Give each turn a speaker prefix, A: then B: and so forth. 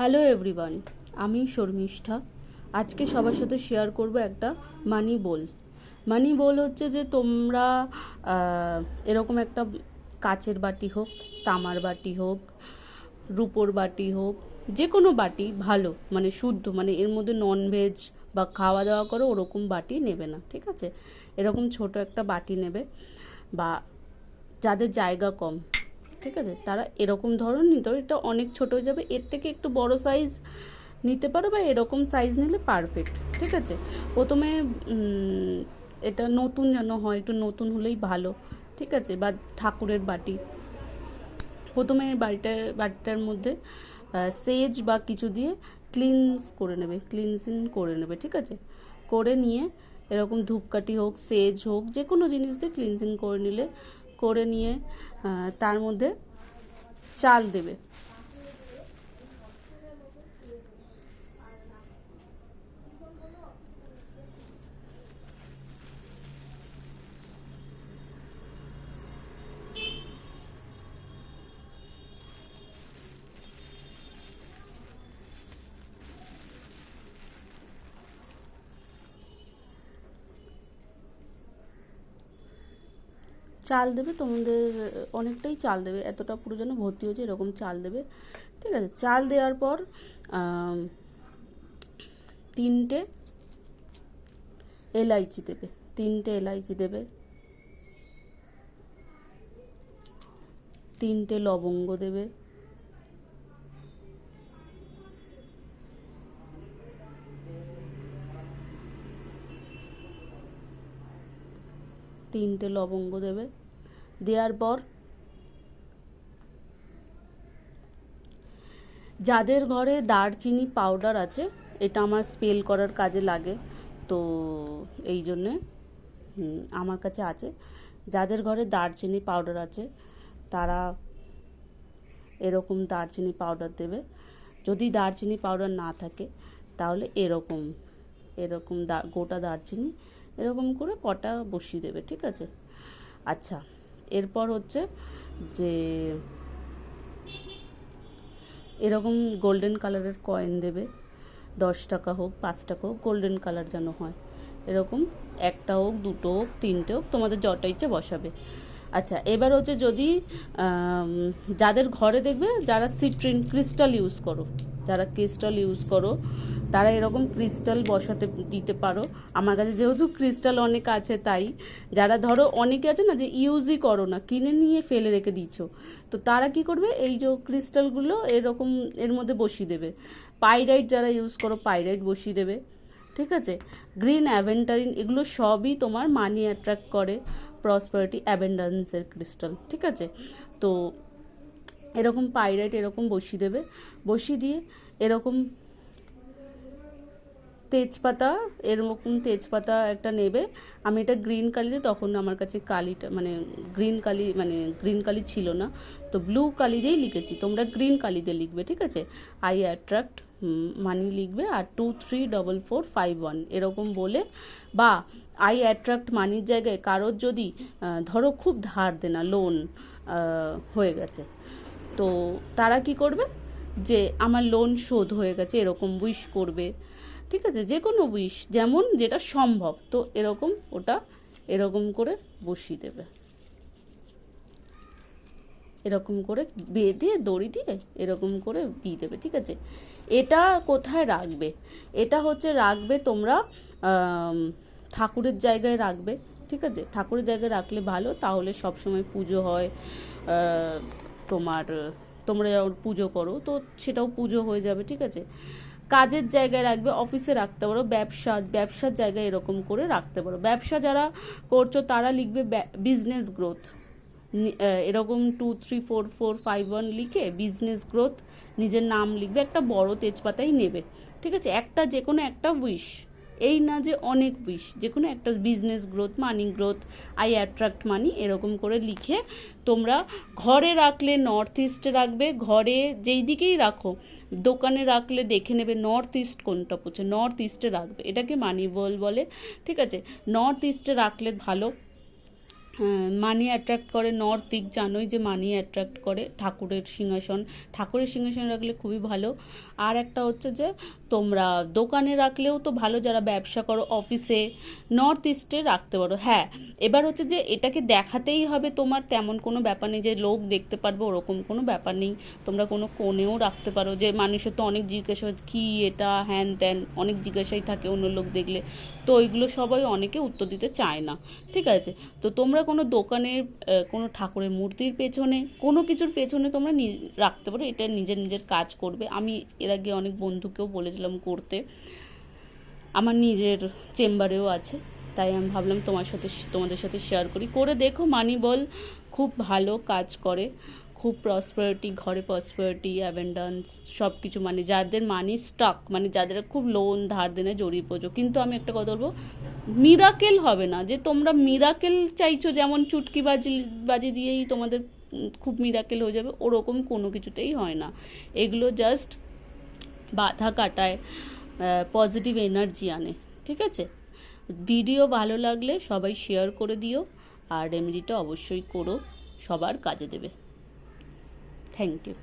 A: Hello everyone আমি শর্মিষ্ঠা। আজকে সবার সাথে শেয়ার করব একটা মানি বোল মানি বোল হচ্ছে যে তোমরা এরকম একটা কাচের বাটি হোক, তামার বাটি হোক, রুপোর বাটি হোক, যে কোনো বাটি ভালো মানে শুদ্ধ মানে এর মধ্যে ননভেজ বা খাওয়া দাওয়া করো, ওরকম বাটি নেবে না, ঠিক আছে? এরকম ছোট একটা বাটি নেবে বা যাদের জায়গা কম। ঠিক আছে? তারা এরকম ধরন নিতে এটা অনেক ছোট হয়ে যাবে। এর থেকে একটু বড় সাইজ নিতে পারো বা এরকম সাইজ নিলে পারফেক্ট ঠিক আছে? প্রথমে এটা নতুন যেন হয়, একটু নতুন হলেই ভালো, ঠিক আছে? বা ঠাকুরের বাটি। প্রথমে বাড়িটা বাটিটার মধ্যে সেজ বা কিছু দিয়ে ক্লিনস করে নেবে ক্লিনসিং করে নেবে, ঠিক আছে? করে নিয়ে এরকম ধূপকাঠি হোক সেজ হোক যে কোনো জিনিস দিয়ে ক্লিনসিং করে নিলে করে নিয়ে তার মধ্যে চাল দেবে। চাল দেবে, তোমাদের, অনেকটাই চাল দেবে। এতটা পুরো যেন ভর্তি হয়েছে, এরকম চাল দেবে। ঠিক আছে? চাল দেওয়ার পর তিনটে এলাইচি দেবে। তিনটে এলাইচি দেবে। তিনটে লবঙ্গ দেবে। তিনটে লবঙ্গ দেবে। দেওয়ার পর যাদের ঘরে দারচিনি পাউডার আছে, এটা আমার স্পেল করার কাজে লাগে। তো এই জন্যে আমার কাছে আছে। যাদের ঘরে দারচিনি পাউডার আছে, তারা এরকম দারচিনি পাউডার দেবে। যদি দারচিনি পাউডার না থাকে, তাহলে এরকম এরকম দা, গোটা দারচিনি এরকম করে কটা বসিয়ে দেবে, ঠিক আছে? আচ্ছা এরপর হচ্ছে যে এরকম গোল্ডেন কালারের কয়েন দেবে, দশ টাকা হোক, পাঁচ টাকা হোক গোল্ডেন কালার যেন হয়। এরকম একটা হোক, দুটো হোক, তিনটে হোক, তোমাদের যটা ইচ্ছে বসাবে। আচ্ছা এবার হচ্ছে যদি যাদের ঘরে দেখবে, যারা সিট্রিন ক্রিস্টাল ইউজ করো যারা ক্রিস্টাল ইউজ করো, তারা এরকম ক্রিস্টাল বসাতে, দিতে পারো। আমার কাছে যেহেতু ক্রিস্টাল অনেক আছে তাই, যারা ধরো অনেকে আছে না যে ইউজই করো না, কিনে নিয়ে ফেলে রেখে দিচ্ছ তো তারা কি করবে? এই যে ক্রিস্টালগুলো এরকম এর মধ্যে বসিয়ে দেবে। পাইরাইট যারা ইউজ করো পাইরাইট বসিয়ে দেবে, ঠিক আছে? গ্রিন অ্যাভেন্টারিন এগুলো সবই তোমার মানি অ্যাট্রাক্ট করে প্রসপারিটি অ্যাভেন্ডান্সের ক্রিস্টাল ঠিক আছে? তো এরকম পাইরাইট এরকম বসিয়ে দেবে। বসিয়ে দিয়ে এরকম তেজপাতা এরকম তেজপাতা একটা নেবে। আমি এটা গ্রিন কালিতে, তখন আমার কাছে কালিটা মানে গ্রিন কালি মানে গ্রিন কালি ছিল না। তো ব্লু কালি দিয়েই লিখেছি। তোমরা গ্রিন কালি দিয়ে লিখবে, ঠিক আছে? আই অ্যাট্রাক্ট মানি লিখবে আর two three double four five one এরকম বলে। বা আই অ্যাট্রাক্ট মানির জায়গায় কারোর যদি ধরো খুব ধার দেনা লোন হয়ে গেছে। তো তারা কি করবে? যে আমার লোন শোধ হয়ে গেছে, এরকম উইশ করবে। ঠিক আছে? যে কোনো উইশ যেমন যেটা সম্ভব। তো এরকম ওটা এরকম করে বসিয়ে দেবে। এরকম করে বেঁধে, দড়ি দিয়ে এরকম করে দিয়ে দেবে। ঠিক আছে? এটা কোথায় রাখবে? এটা হচ্ছে রাখবে তোমরা ঠাকুরের জায়গায় রাখবে। ঠিক আছে? ঠাকুরের জায়গায় রাখলে ভালো, তাহলে সব সময় পুজো হয়। তোমার তোমরা পুজো করো, তো সেটাও পুজো হয়ে যাবে, ঠিক আছে? কাজের জায়গায় রাখবে, অফিসে রাখতে পারো, ব্যবসা, ব্যবসার জায়গায় এরকম করে রাখতে পারো। ব্যবসা যারা করছ, তারা লিখবে বিজনেস গ্রোথ এরকম two three four four five one লিখে বিজনেস গ্রোথ নিজের নাম লিখবে, একটা বড় তেজপাতাই নেবে, ঠিক আছে? একটা যে কোনো একটা উইশ এই না যে অনেক উইশ যে কোনো একটা business growth money growth I attract money এরকম করে লিখে তোমরা ঘরে রাখলে নর্থ ইস্টে রাখবে, ঘরে যেই দিকেই রাখো, দোকানে রাখলে দেখে নেবে নর্থ ইস্ট কোনটা পড়ছে নর্থ ইস্টে রাখবে। এটাকে মানি বল বলে, ঠিক আছে? নর্থ ইস্টে রাখলে ভালো মানি অ্যাট্রাক্ট করে নর্থ দিক জানোই যে মানি অ্যাট্রাক্ট করে ঠাকুরের সিংহাসন। ঠাকুরের সিংহাসন রাখলে খুবই ভালো। আর একটা হচ্ছে যে তোমরা দোকানে রাখলেও তো ভালো যারা ব্যবসা করো অফিসে নর্থ ইস্টে রাখতে পারো। হ্যাঁ এবার হচ্ছে যে এটাকে দেখাতেই হবে তোমার তেমন কোনো ব্যাপার নেই যে লোক দেখতে পারবে ওরকম কোনো ব্যাপার নেই। তোমরা কোনো কোণেও রাখতে পারো। যে মানুষের তো অনেক জিজ্ঞাসা হয়, কী এটা? হ্যান ত্যান অনেক জিজ্ঞাসাই থাকে অন্য লোক দেখলে। তো ওইগুলো সবাই অনেকে উত্তর দিতে চায় না। ঠিক আছে? তো তোমরা কোনো দোকানের কোনো ঠাকুরের মূর্তির পেছনে, কোনো কিছুর পেছনে তোমরা রাখতে পারো। এটা নিজের নিজের কাজ করবে। আমি এর আগে অনেক বন্ধুকেও বলেছিলাম করতে। আমার নিজের চেম্বারেও আছে। তাই আমি ভাবলাম তোমার সাথে, তোমাদের সাথে শেয়ার করি। করে দেখো মানি বল খুব ভালো কাজ করে। খুব প্রসপারিটি ঘরে প্রসপারিটি অ্যাভেন্ডান্স সব কিছু মানে যাদের মানি স্টক মানে যাদের খুব লোন ধার দেনে জড়িয়ে পড়ছো। কিন্তু আমি একটা কথা বলব মিরাকেল হবে না। যে তোমরা মিরাকেল চাইছো, যেমন চুটকি বাজি বাজি দিয়েই তোমাদের খুব মিরাকেল হয়ে যাবে, ওরকম কোনো কিছুতেই হয় না। এগুলো জাস্ট বাধা কাটায় পজিটিভ এনার্জি আনে, ঠিক আছে? ভিডিও ভালো লাগলে সবাই শেয়ার করে দিও, আর রেমেডিটা অবশ্যই করো, সবার কাজে দেবে। Thank you